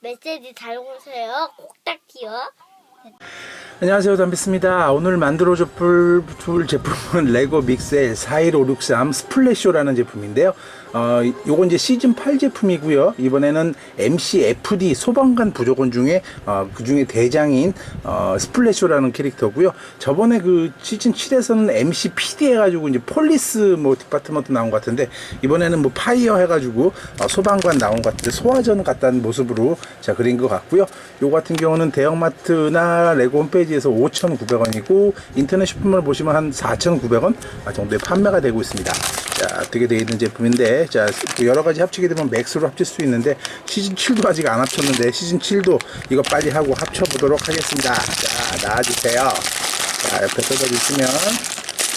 메시지 달고세요. 꼭딱지요. 안녕하세요. 담비스입니다. 오늘 만들어줄 줄 제품은 레고 믹셀 41563 스플래쇼라는 제품인데요. 어, 요건 이제 시즌 8 제품이고요. 이번에는 MCFD 소방관 부족원 중에 어, 그 중에 대장인 어, 스플래쇼라는 캐릭터고요. 저번에 그 시즌 7에서는 MCPD 해가지고 이제 폴리스 뭐 디파트먼트 나온 것 같은데 이번에는 뭐 파이어 해가지고 어, 소방관 나온 것 같은데 소화전 같다는 모습으로 자 그린 것 같고요. 요 같은 경우는 대형마트나 레고 홈페이지에서 5,900원이고 인터넷 쇼핑몰 보시면 한 4,900원 정도에 판매가 되고 있습니다. 자, 어떻게 되어 있는 제품인데, 자, 그 여러 가지 합치게 되면 맥스로 합칠 수 있는데, 시즌 7도 아직 안 합쳤는데, 시즌 7도 이거 빨리 하고 합쳐 보도록 하겠습니다. 자, 나와 주세요. 자, 옆에 써져주시면,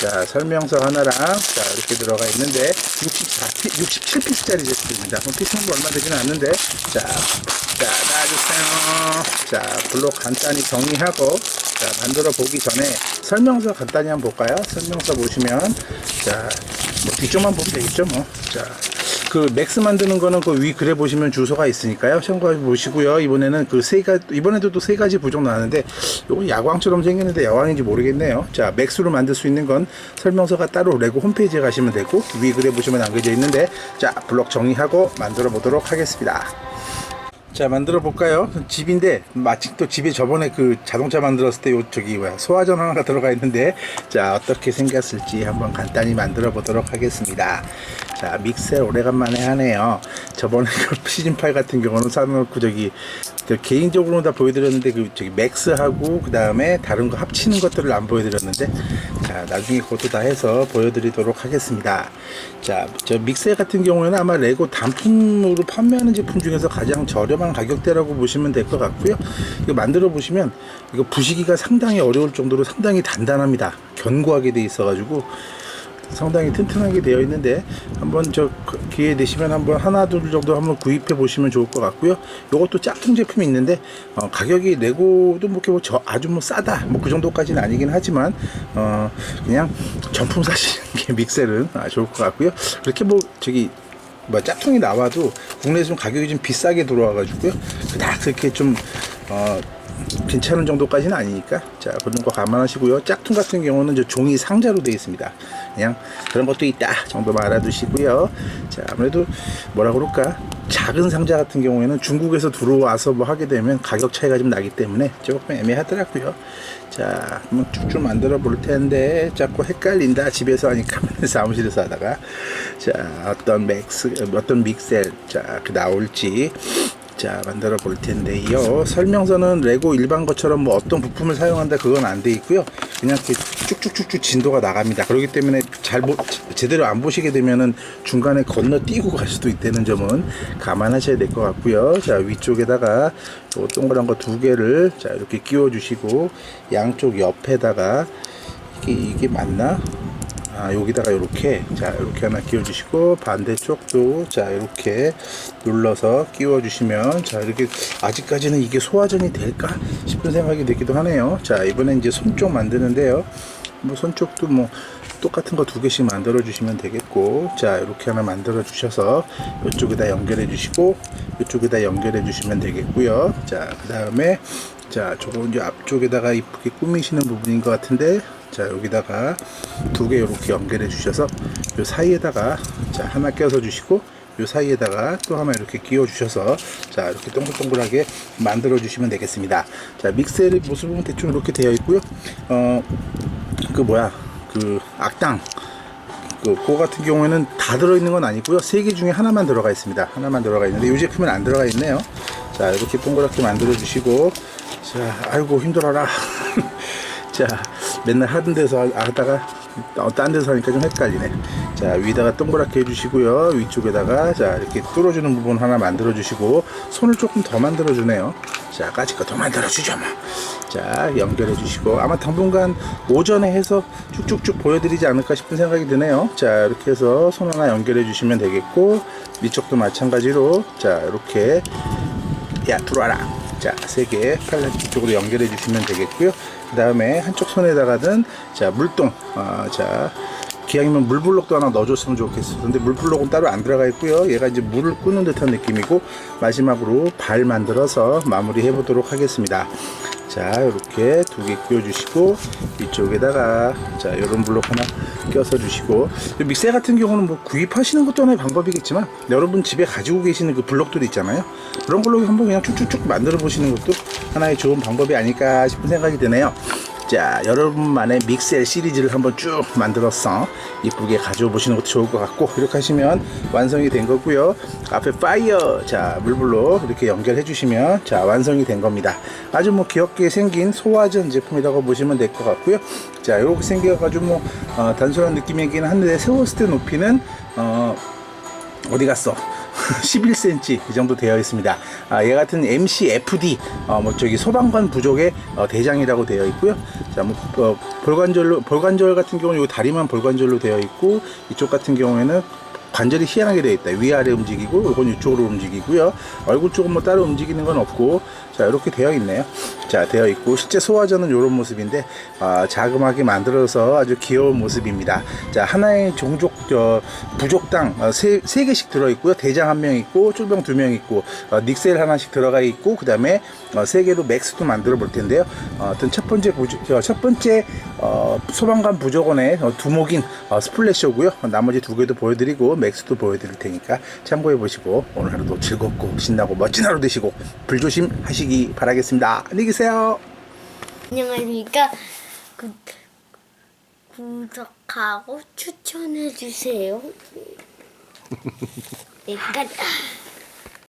자, 설명서 하나랑, 자, 이렇게 들어가 있는데, 64, 67피스짜리 제품입니다. 그럼 피스는 얼마 되지는 않는데, 자, 자, 놔주세요. 자, 블록 간단히 정리하고, 자, 만들어 보기 전에 설명서 간단히 한번 볼까요? 설명서 보시면, 자, 뭐 뒤쪽만 보면 되겠죠, 뭐. 자, 그 맥스 만드는 거는 그 위 글에 보시면 주소가 있으니까요. 참고해 보시고요. 이번에는 그 세 가지, 이번에도 또 세 가지 부족 나왔는데, 요거 야광처럼 생겼는데 야광인지 모르겠네요. 자, 맥스로 만들 수 있는 건 설명서가 따로 레고 홈페이지에 가시면 되고, 위 글에 보시면 남겨져 있는데, 자, 블록 정리하고 만들어 보도록 하겠습니다. 자 만들어 볼까요? 집인데 마침 또 집에 저번에 그 자동차 만들었을 때 요 저기 뭐야 소화전 하나가 들어가 있는데 자 어떻게 생겼을지 한번 간단히 만들어 보도록 하겠습니다. 자 믹셀 오래간만에 하네요 저번에 그 시즌 8 같은 경우는 사놓고 저기 그 개인적으로 다 보여드렸는데 그 저기 맥스하고 그 다음에 다른 거 합치는 것들을 안 보여드렸는데 자 나중에 그것도 다 해서 보여드리도록 하겠습니다. 자저 믹셀 같은 경우에는 아마 레고 단품으로 판매하는 제품 중에서 가장 저렴한 가격대라고 보시면 될 것 같고요. 이거 만들어 보시면 이거 부시기가 상당히 어려울 정도로 상당히 단단합니다. 견고하게 돼 있어 가지고 상당히 튼튼하게 되어 있는데 한번 저 기회 되시면 한번 하나 둘 정도 한번 구입해 보시면 좋을 것 같고요. 이것도 짝퉁 제품이 있는데 어, 가격이 레고도 뭐 이렇게 뭐저 아주 뭐 싸다 뭐 그 정도까지는 아니긴 하지만 어, 그냥 정품 사시는 게 믹셀은 아, 좋을 것 같고요. 그렇게 뭐 저기 뭐 짝퉁이 나와도 국내에서 좀 가격이 좀 비싸게 들어와 가지고요. 그닥 그렇게 좀 어, 괜찮은 정도까지는 아니니까. 자 그런 거 감안하시고요. 짝퉁 같은 경우는 저 종이 상자로 되어 있습니다. 그냥 그런 것도 있다 정도만 알아두시고요. 자 아무래도 뭐라 그럴까? 작은 상자 같은 경우에는 중국에서 들어와서 뭐 하게 되면 가격 차이가 좀 나기 때문에 조금 애매하더라고요. 자 한번 쭉쭉 만들어 볼 텐데 자꾸 헷갈린다. 집에서 하니까 사무실에서 하다가. 자 어떤 맥스 어떤 믹셀 자그 나올지 자 만들어 볼 텐데요 설명서는 레고 일반 것처럼 뭐 어떤 부품을 사용한다 그건 안 돼 있고요. 그냥 이렇게 쭉쭉쭉쭉 진도가 나갑니다. 그렇기 때문에 잘 보, 제대로 안 보시게 되면은 중간에 건너뛰고 갈 수도 있다는 점은 감안하셔야 될 것 같고요. 자 위쪽에다가 요 동그란 거 두 개를 자 이렇게 끼워 주시고 양쪽 옆에다가 이게 이게 맞나 아, 여기다가 이렇게 자 이렇게 하나 끼워 주시고 반대쪽도 자 이렇게 눌러서 끼워 주시면 자 이렇게 아직까지는 이게 소화전이 될까 싶은 생각이 들기도 하네요. 자 이번엔 이제 손 쪽 만드는데요 뭐 손쪽도 뭐 똑같은 거 두 개씩 만들어 주시면 되겠고 자 이렇게 하나 만들어 주셔서 이쪽에다 연결해 주시고 이쪽에다 연결해 주시면 되겠고요. 자 그 다음에 자 저거 이제 앞쪽에다가 이쁘게 꾸미시는 부분인 것 같은데 자 여기다가 두 개 이렇게 연결해 주셔서 요 사이에다가 자 하나 껴서 주시고 요 사이에다가 또 하나 이렇게 끼워 주셔서 자 이렇게 동글동글하게 만들어 주시면 되겠습니다. 자 믹셀의 모습은 대충 이렇게 되어 있고요. 어 그 뭐야 그 악당 그, 그거 같은 경우에는 다 들어있는 건 아니고요. 세 개 중에 하나만 들어가 있습니다. 하나만 들어가 있는데 이 제품은 안 들어가 있네요. 자, 이렇게 동그랗게 만들어 주시고 자, 아이고 힘들어라. 자, 맨날 하던 데서 하다가 어, 딴 데서 하니까 좀 헷갈리네. 자, 위에다가 동그랗게 해주시고요. 위쪽에다가 자, 이렇게 뚫어주는 부분 하나 만들어 주시고 손을 조금 더 만들어 주네요. 자, 까짓 거 더 만들어 주죠, 뭐. 자, 연결해 주시고 아마 당분간 오전에 해서 쭉쭉쭉 보여드리지 않을까 싶은 생각이 드네요. 자, 이렇게 해서 손 하나 연결해 주시면 되겠고 위쪽도 마찬가지로 자, 이렇게 야, 들어와라. 자, 세 개 팔레 쪽으로 연결해 주시면 되겠고요. 그 다음에 한쪽 손에다가는 자, 물동, 아, 자, 기왕이면 물블록도 하나 넣어줬으면 좋겠어. 근데 물블록은 따로 안 들어가 있고요. 얘가 이제 물을 끄는 듯한 느낌이고 마지막으로 발 만들어서 마무리 해 보도록 하겠습니다. 자, 이렇게 두 개 끼워주시고 이쪽에다가 자, 이런 블록 하나 껴서 주시고 이 믹세 같은 경우는 뭐 구입하시는 것도 하나의 방법이겠지만 여러분 집에 가지고 계시는 그 블록들이 있잖아요. 그런 걸로 한번 그냥 쭉쭉쭉 만들어 보시는 것도 하나의 좋은 방법이 아닐까 싶은 생각이 드네요. 자, 여러분만의 믹셀 시리즈를 한번 쭉 만들어서 이쁘게 가져오 보시는 것도 좋을 것 같고 이렇게 하시면 완성이 된 거고요. 앞에 파이어, 자, 물블록 이렇게 연결해 주시면 자, 완성이 된 겁니다. 아주 뭐 귀엽게 생긴 소화전 제품이라고 보시면 될 것 같고요. 자, 이렇게 생겨가지고 뭐 어, 단순한 느낌이긴 한데 세웠을 때 높이는 어, 어디 갔어? 11cm 이 정도 되어 있습니다. 아, 얘 같은 MCFD 어, 뭐 저기 소방관 부족의 어, 대장이라고 되어 있고요. 자, 뭐 어, 볼관절로 볼관절 같은 경우는 이 다리만 볼관절로 되어 있고 이쪽 같은 경우에는 관절이 희한하게 되어 있다. 위아래 움직이고 이건 이쪽으로 움직이고요. 얼굴 쪽은 뭐 따로 움직이는 건 없고 자 이렇게 되어 있네요. 자 되어 있고 실제 소화전은 이런 모습인데 아, 자그마하게 만들어서 아주 귀여운 모습입니다. 자 하나의 종족 저 부족당 어, 세, 세 개씩 들어 있고요. 대장 한 명 있고 쫄병 두 명 있고 어, 닉셀 하나씩 들어가 있고 그 다음에 어, 세 개로 맥스도 만들어 볼 텐데요. 어, 하여튼 첫 번째 부조, 어, 첫 번째 어, 소방관 부족원의 어, 두목인 어, 스플래셔고요. 어, 나머지 두 개도 보여드리고 맥스도 보여드릴 테니까 참고해 보시고 오늘 하루도 즐겁고 신나고 멋진 하루 되시고 불조심 하 시기 바라겠습니다. 안녕히 계세요. 안녕하십니까. 구, 구독하고 추천해 주세요. 네, 끝.